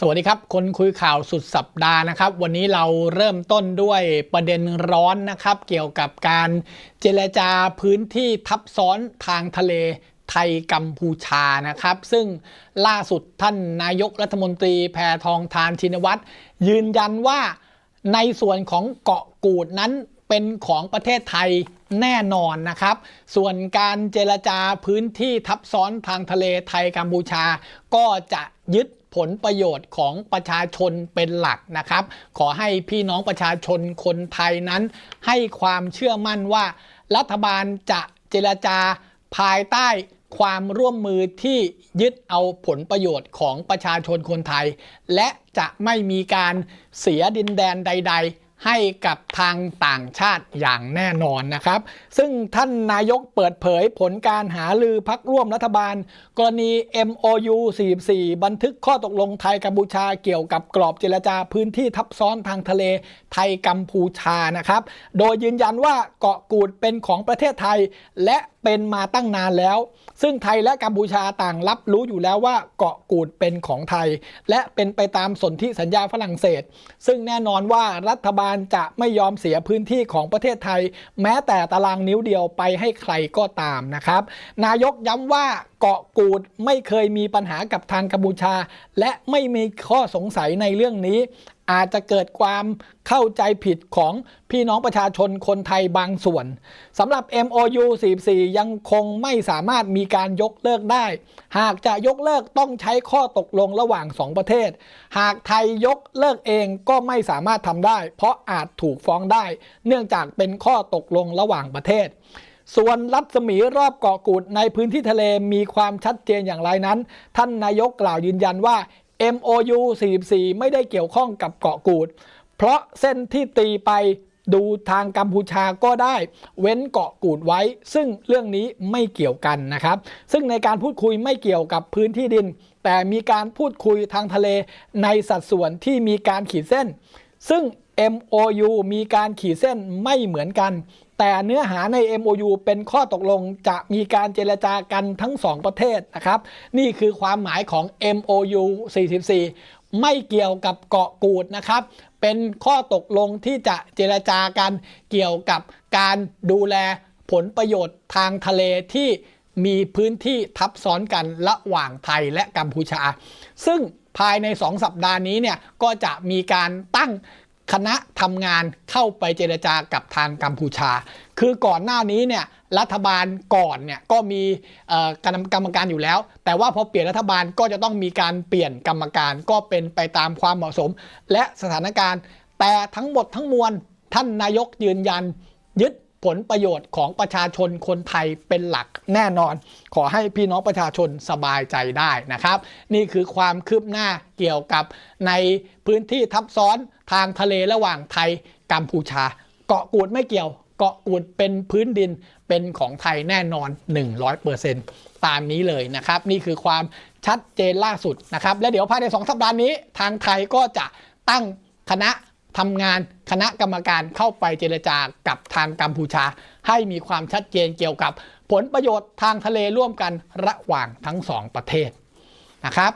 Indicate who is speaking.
Speaker 1: สวัสดีครับ คนคุยข่าวสุดสัปดาห์นะครับ วันนี้เราเริ่มต้นด้วยประเด็นร้อนนะครับ เกี่ยวกับการเจรจาพื้นที่ทับซ้อนทางทะเลไทยกัมพูชานะครับ ซึ่งล่าสุดท่านนายกรัฐมนตรีแพทองทานชินวัตรยืนยันว่าในส่วนของเกาะกูดนั้นเป็นของประเทศไทยแน่นอนนะครับ ส่วนการเจรจาพื้นที่ทับซ้อนทางทะเลไทยกัมพูชา ก็จะยึด ผลประโยชน์ของประชาชนเป็นหลักนะครับ ขอให้พี่น้องประชาชนคนไทยนั้น ให้ความเชื่อมั่นว่า รัฐบาลจะเจรจาภายใต้ความร่วมมือที่ยึดเอาผลประโยชน์ของประชาชนคนไทย และจะไม่มีการเสียดินแดนใด ๆ ให้กับทางต่างชาติอย่างแน่นอนนะครับ ซึ่งท่านนายกเปิดเผยผลการหาลือพักร่วมรัฐบาล กรณี MOU 44 บันทึกข้อตกลงไทยกัมพูชาเกี่ยวกับกรอบเจรจาพื้นที่ทับซ้อนทางทะเลไทยกัมพูชานะครับ โดยยืนยันว่าเกาะกูดเป็นของประเทศไทยและเป็นมาตั้งนานแล้ว ซึ่งไทยและกัมพูชาต่างรับรู้อยู่แล้วว่าเกาะกูดเป็นของไทย และเป็นไปตามสนธิสัญญาฝรั่งเศส ซึ่งแน่นอนว่ารัฐบาลจะไม่ยอมเสียพื้นที่ของประเทศไทย แม้แต่ตารางนิ้วเดียวไปให้ใครก็ตามนะครับ นายกย้ำว่าเกาะกูดไม่เคยมีปัญหากับทางกัมพูชา และไม่มีข้อสงสัยในเรื่องนี้ อาจจะเกิดความเข้าใจผิดของพี่น้องประชาชนคนไทยบางส่วนสำหรับ MOU 44 ยังคงไม่สามารถมีการยกเลิกได้ หากจะยกเลิกต้องใช้ข้อตกลงระหว่าง2ประเทศ หากไทยยกเลิกเองก็ไม่สามารถทำได้ เพราะอาจถูกฟ้องได้ เนื่องจากเป็นข้อตกลงระหว่างประเทศ ส่วนรัศมีรอบเกาะกูดในพื้นที่ทะเลมีความชัดเจนอย่างไรนั้น ท่านนายกกล่าวยืนยันว่า MOU 44 ไม่ได้เกี่ยวข้องกับเกาะกูด เพราะเส้นที่ตีไปดูทางกัมพูชาก็ได้เว้นเกาะกูดไว้ ซึ่งเรื่องนี้ไม่เกี่ยวกันนะครับ ซึ่งในการพูดคุยไม่เกี่ยวกับพื้นที่ดิน แต่มีการพูดคุยทางทะเลในสัดส่วนที่มีการขีดเส้น ซึ่ง MOU มีการขีดเส้นไม่เหมือนกัน แต่เนื้อหาใน MOU เป็นข้อตกลงจะมีการเจรจากันทั้งสองประเทศนะครับ นี่คือความหมายของ MOU 44 ไม่เกี่ยวกับเกาะกูดนะครับ เป็นข้อตกลงที่จะเจรจากันเกี่ยวกับการดูแลผลประโยชน์ทางทะเลที่มีพื้นที่ทับซ้อนกันระหว่างไทยและกัมพูชา ซึ่งภายใน 2 สัปดาห์นี้เนี่ยก็จะมีการตั้ง คณะทำงานเข้าไปเจรจากับทางกัมพูชา คือก่อนหน้านี้เนี่ยรัฐบาลก่อนเนี่ยก็มีกรรกรรมการอยู่แล้ว แต่ว่าพอเปลี่ยนรัฐบาลก็จะต้องมีการเปลี่ยนกรรมการก็เป็นไปตามความเหมาะสม และสถานการณ์ แต่ทั้งหมดทั้งมวลท่านนายกยืนยันยึด ผลประโยชน์ของประชาชนคนไทยเป็นหลักแน่นอน ขอให้พี่น้องประชาชนสบายใจได้นะครับ นี่คือความคืบหน้าเกี่ยวกับในพื้นที่ทับซ้อนทางทะเลระหว่างไทยกัมพูชา เกาะกูดไม่เกี่ยว เกาะกูดเป็นพื้นดินเป็นของไทยแน่นอน 100%ตามนี้เลยนะครับ นี่คือความชัดเจนล่าสุดนะครับ และเดี๋ยวภายใน 2 สัปดาห์นี้ ทางไทยก็จะตั้งคณะ ทำงานคณะกรรมการเข้าไปเจรจากับทางกัมพูชา ให้มีความชัดเจนเกี่ยวกับ ผลประโยชน์ทางทะเลร่วมกันระหว่างทั้งสองประเทศนะครับ